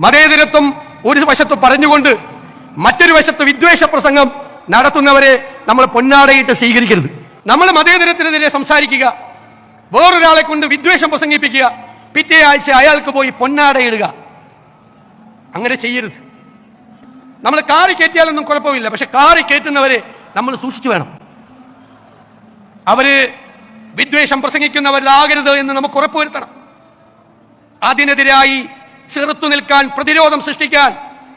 മതേതരത്വം ഒരു വശത്ത് പറഞ്ഞുകൊണ്ട് മറ്റൊരു വശത്ത് വിദ്വേഷ പ്രസംഗം നടത്തുന്നവരെ നമ്മൾ പൊന്നാടയിട്ട് സ്വീകരിക്കരുത്. നമ്മൾ മതേതരത്തിനെതിരെ സംസാരിക്കുക. വേറൊരാളെ കൊണ്ട് വിദ്വേഷം പ്രസംഗിപ്പിക്കുക. പിറ്റേ ആഴ്ച അയാൾക്ക് പോയി പൊന്നാടയിടുക അങ്ങനെ ചെയ്യരുത്. നമ്മൾ കാറി കയറ്റിയാലൊന്നും കുഴപ്പമില്ല. പക്ഷെ കാറി കയറ്റുന്നവരെ നമ്മൾ സൂക്ഷിച്ചു വേണം. അവർ വിദ്വേഷം പ്രസംഗിക്കുന്നവരിലാകരുത് എന്ന് നമുക്ക് ഉറപ്പുവരുത്തണം. അതിനെതിരായി ചെറുത്തു നിൽക്കാൻ പ്രതിരോധം സൃഷ്ടിക്കാൻ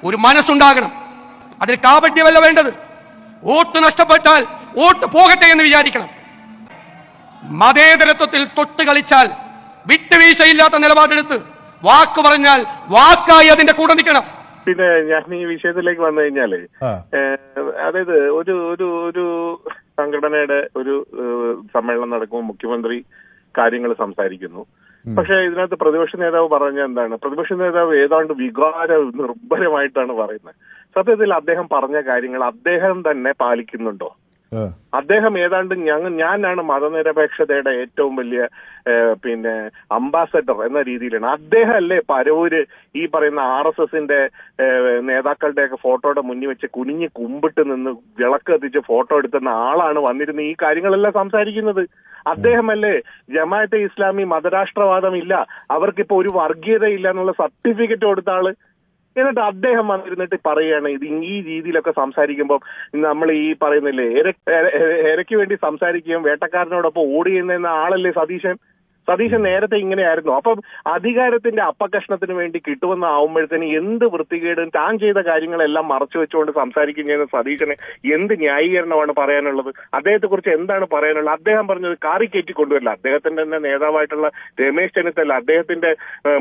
ഒരു മനസ്സുണ്ടാകണം. അതിന് കാപട്യമല്ല വേണ്ടത്. വോട്ട് നഷ്ടപ്പെട്ടാൽ വോട്ട് പോകട്ടെ എന്ന് വിചാരിക്കണം. മതേതരത്വത്തിൽ തൊട്ട് കളിച്ചാൽ വിട്ടുവീഴ്ചയില്ലാത്ത നിലപാടെടുത്ത് വാക്ക് പറഞ്ഞാൽ വാക്കായി അതിന്റെ കൂടെ നിൽക്കണം. പിന്നെ ഞാൻ ഈ വിഷയത്തിലേക്ക് വന്നു കഴിഞ്ഞാൽ അതായത് ഒരു ഒരു ഒരു സംഘടനയുടെ ഒരു സമ്മേളനം നടക്കുമ്പോൾ മുഖ്യമന്ത്രി കാര്യങ്ങൾ സംസാരിക്കുന്നു. പക്ഷെ ഇതിനകത്ത് പ്രതിപക്ഷ നേതാവ് പറഞ്ഞ എന്താണ്? പ്രതിപക്ഷ നേതാവ് ഏതാണ്ട് വികാര നിർഭരമായിട്ടാണ് പറയുന്നത്. സത്യത്തിൽ അദ്ദേഹം പറഞ്ഞ കാര്യങ്ങൾ അദ്ദേഹം തന്നെ പാലിക്കുന്നുണ്ടോ. അദ്ദേഹം ഏതാണ്ട് ഞങ്ങൾ ഞാനാണ് മതനിരപേക്ഷതയുടെ ഏറ്റവും വലിയ പിന്നെ അംബാസഡർ എന്ന രീതിയിലാണ്. അദ്ദേഹം അല്ലേ പരവൂര് ഈ പറയുന്ന ആർ എസ് എസിന്റെ നേതാക്കളുടെയൊക്കെ ഫോട്ടോയുടെ മുന്നിൽ വെച്ച് കുനിഞ്ഞ് കുമ്പിട്ട് നിന്ന് വിളക്ക് കത്തിച്ച് ഫോട്ടോ എടുത്തുന്ന ആളാണ് വന്നിരുന്ന ഈ കാര്യങ്ങളെല്ലാം സംസാരിക്കുന്നത്. അദ്ദേഹമല്ലേ ജമാഅത്തെ ഇസ്ലാമി മതരാഷ്ട്രവാദം ഇല്ല അവർക്കിപ്പോ ഒരു വർഗീയത ഇല്ല എന്നുള്ള സർട്ടിഫിക്കറ്റ് കൊടുത്ത ആൾ. എന്നിട്ട് അദ്ദേഹം വന്നിരുന്നിട്ട് പറയുകയാണ് ഇത് ഈ രീതിയിലൊക്കെ സംസാരിക്കുമ്പോൾ നമ്മൾ ഈ പറയുന്നില്ലേ എര- എര- എരയ്ക്ക് വേണ്ടി സംസാരിക്കുകയും വേട്ടക്കാരനോടൊപ്പം ഓടി ആളല്ലേ സതീശൻ? സതീശൻ നേരത്തെ ഇങ്ങനെയായിരുന്നു. അപ്പം അധികാരത്തിന്റെ അപ്പകഷ്ണത്തിന് വേണ്ടി കിട്ടുമെന്ന് ആവുമ്പോഴത്തേന് എന്ത് വൃത്തികേടും താൻ ചെയ്ത കാര്യങ്ങളെല്ലാം മറച്ചു വെച്ചുകൊണ്ട് സംസാരിക്കും ചെയ്യുന്ന സതീശന് എന്ത് ന്യായീകരണമാണ് പറയാനുള്ളത്? അദ്ദേഹത്തെക്കുറിച്ച് എന്താണ് പറയാനുള്ളത്? അദ്ദേഹം പറഞ്ഞത് കാറി കയറ്റി കൊണ്ടുവരില്ല. അദ്ദേഹത്തിന്റെ തന്നെ നേതാവായിട്ടുള്ള രമേശ് ചെന്നിത്തല അദ്ദേഹത്തിന്റെ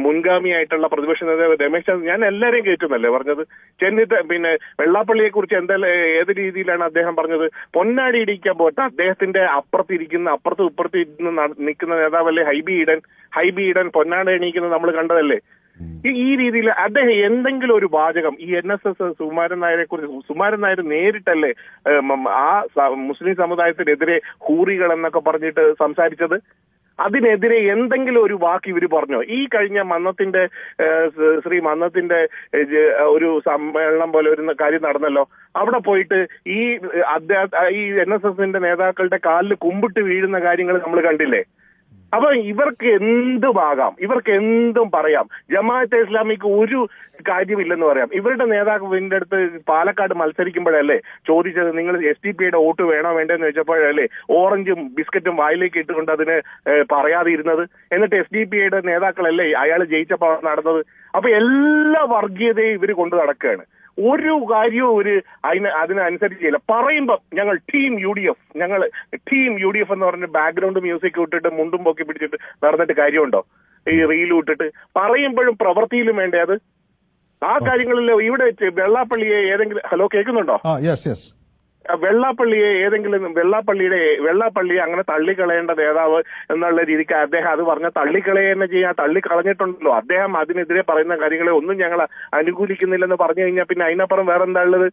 മുൻഗാമിയായിട്ടുള്ള പ്രതിപക്ഷ നേതാവ് രമേശ് ചെന്നിത്തല ഞാൻ എല്ലാവരെയും കയറ്റുന്നല്ലേ പറഞ്ഞത്? ചെന്നിത്ത പിന്നെ വെള്ളാപ്പള്ളിയെ കുറിച്ച് എന്തെല്ലാം ഏത് രീതിയിലാണ് അദ്ദേഹം പറഞ്ഞത്? പൊന്നാടി ഇടിക്കാൻ പോട്ടെ അദ്ദേഹത്തിന്റെ അപ്പുറത്തിരിക്കുന്ന അപ്പുറത്ത് ഉപ്പുറത്തിരുന്ന് നിൽക്കുന്ന നേതാവല്ലേ ഹൈബി ഈഡൻ ഹൈബി ഈഡൻ പൊന്നാട് എണീക്കുന്നത് നമ്മൾ കണ്ടതല്ലേ? ഈ- രീതിയിൽ അദ്ദേഹം എന്തെങ്കിലും ഒരു വാചകം ഈ എൻ എസ് എസ് സുമാരൻ നായരെ കുറിച്ച് സുമാരൻ നായർ നേരിട്ടല്ലേ ആ മുസ്ലിം സമുദായത്തിനെതിരെ ഹൂറികൾ എന്നൊക്കെ പറഞ്ഞിട്ട് സംസാരിച്ചത്? അതിനെതിരെ എന്തെങ്കിലും ഒരു വാക്ക് ഇവർ പറഞ്ഞോ? ഈ കഴിഞ്ഞ മന്നത്തിന്റെ ശ്രീ മന്നത്തിന്റെ ഒരു സമ്മേളനം പോലെ ഒരു കാര്യം നടന്നല്ലോ? അവിടെ പോയിട്ട് ഈ അദ്ദേഹ ഈ എൻ എസ് എസിന്റെ നേതാക്കളുടെ കാലിൽ കുമ്പിട്ട് വീഴുന്ന കാര്യങ്ങൾ നമ്മൾ കണ്ടില്ലേ? അപ്പൊ ഇവർക്ക് എന്തുമാകാം ഇവർക്ക് എന്തും പറയാം. ജമാഅത്തെ ഇസ്ലാമിക്ക് ഒരു കാര്യമില്ലെന്ന് പറയാം. ഇവരുടെ നേതാവിന്റെ അടുത്ത് പാലക്കാട് മത്സരിക്കുമ്പോഴല്ലേ ചോദിച്ചത് നിങ്ങൾ എസ് ഡി പിയുടെ വോട്ട് വേണോ വേണ്ടെന്ന് വെച്ചപ്പോഴല്ലേ ഓറഞ്ചും ബിസ്ക്കറ്റും വായിലേക്ക് ഇട്ടുകൊണ്ട് അതിന് പറയാതിരുന്നത്? എന്നിട്ട് എസ് ഡി പിയുടെ നേതാക്കളല്ലേ അയാൾ ജയിച്ചപ്പോൾ നടന്നത്? അപ്പൊ എല്ലാ വർഗീയതയും ഇവർ കൊണ്ടു നടക്കുകയാണ്. ഒരു കാര്യവും ഒരു അതിന് അതിനനുസരിച്ചില്ല. പറയുമ്പോൾ ഞങ്ങൾ ടീം യു ഡി എഫ് ഞങ്ങൾ ടീം യു ഡി എഫ് എന്ന് പറഞ്ഞ ബാക്ക്ഗ്രൗണ്ട് മ്യൂസിക് ഇട്ടിട്ട് മുണ്ടും പൊക്കി പിടിച്ചിട്ട് നടന്നിട്ട് കാര്യമുണ്ടോ? ഈ റീൽ ഇട്ടിട്ട്. പറയുമ്പോഴും പ്രവൃത്തിയിലും വേണ്ടേ അത്? ആ കാര്യങ്ങളിൽ ഇവിടെ വെച്ച് വെള്ളാപ്പള്ളിയെ ഏതെങ്കിലും ഹലോ കേൾക്കുന്നുണ്ടോ? യെസ് യെസ് വെള്ളാപ്പള്ളിയെ ഏതെങ്കിലും വെള്ളാപ്പള്ളിയുടെ വെള്ളാപ്പള്ളിയെ അങ്ങനെ തള്ളിക്കളയേണ്ട നേതാവ് എന്നുള്ള രീതിക്ക് അദ്ദേഹം അത് പറഞ്ഞ തള്ളിക്കളയെ തന്നെ ചെയ്യാൻ തള്ളിക്കളഞ്ഞിട്ടുണ്ടല്ലോ. അദ്ദേഹം അതിനെതിരെ പറയുന്ന കാര്യങ്ങളെ ഒന്നും ഞങ്ങൾ അനുകൂലിക്കുന്നില്ലെന്ന് പറഞ്ഞു കഴിഞ്ഞാൽ പിന്നെ അതിനപ്പുറം വേറെന്താ ഉള്ളത്?